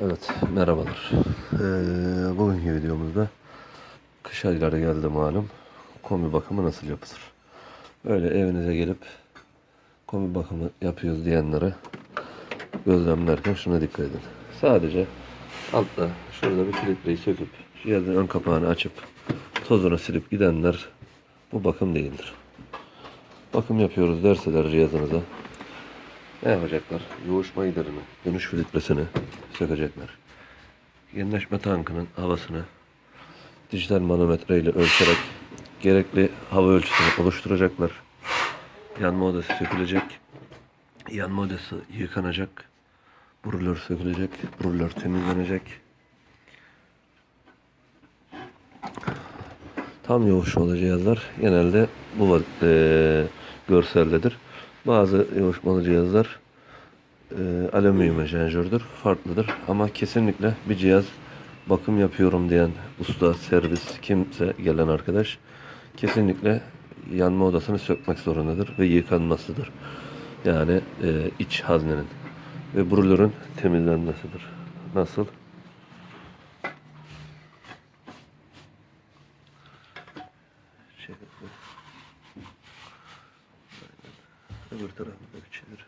Evet, merhabalar. Ee, bugünkü videomuzda kış ayları geldi malum. Kombi bakımı nasıl yapılır? Böyle evinize gelip kombi bakımı yapıyoruz diyenlere gözlemlerken şuna dikkat edin. Sadece altta şurada bir filtreyi söküp cihazın ön kapağını açıp tozunu silip gidenler bu bakım değildir. Bakım yapıyoruz derseler cihazınıza ne yapacaklar? Yoğuşma giderini, dönüş filtresini sökecekler. Yenileşme tankının havasını dijital manometre ile ölçerek gerekli hava ölçüsünü oluşturacaklar. Yanma odası sökülecek. Yanma odası yıkanacak. Brulör sökülecek. Brulör temizlenecek. Tam yoğuşmalı cihazlar genelde bu eee, görseldedir. Bazı yoğuşmalı cihazlar eee alüminyum enjektörüdür, farklıdır. Ama kesinlikle bir cihaz bakım yapıyorum diyen usta, servis, kimse gelen arkadaş kesinlikle yanma odasını sökmek zorundadır ve yıkanmasıdır. Yani eee, iç haznenin ve brulörün temizlenmesidir. Nasıl? Şey. Öbür tarafını da çevir.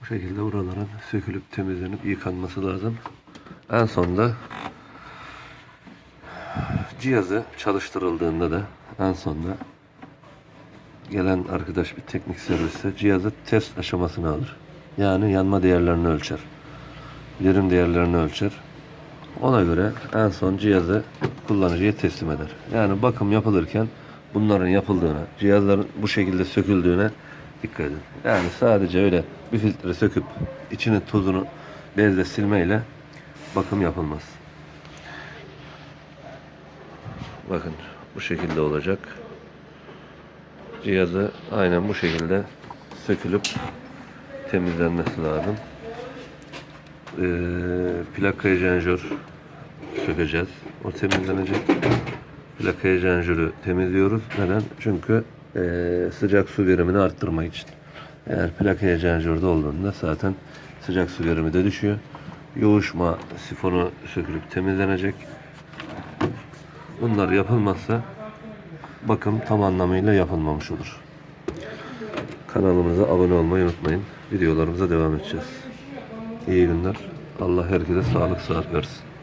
Bu şekilde buraların sökülüp temizlenip yıkanması lazım. En sonda cihazı çalıştırıldığında da en sonda gelen arkadaş bir teknik serviste cihazı test aşamasına alır. Yani yanma değerlerini ölçer. Verim değerlerini ölçer. Ona göre en son cihazı kullanıcıya teslim eder. Yani bakım yapılırken bunların yapıldığına, cihazların bu şekilde söküldüğüne dikkat edin. Yani sadece öyle bir filtre söküp içinin tozunu bezle silmeyle bakım yapılmaz. Bakın bu şekilde olacak. Cihazı aynen bu şekilde sökülüp temizlenmesi lazım. Ee, plaka ejenjör sökeceğiz. O temizlenecek. Plaka ejenjörü temizliyoruz. Neden? Çünkü ee, sıcak su verimini arttırmak için. Eğer plaka ejenjörde olduğunda zaten sıcak su verimi de düşüyor. Yoğuşma sifonu sökülüp temizlenecek. Bunlar yapılmazsa bakım tam anlamıyla yapılmamış olur. Kanalımıza abone olmayı unutmayın. Videolarımıza devam edeceğiz. İyi günler. Allah herkese sağlık sıhhat versin.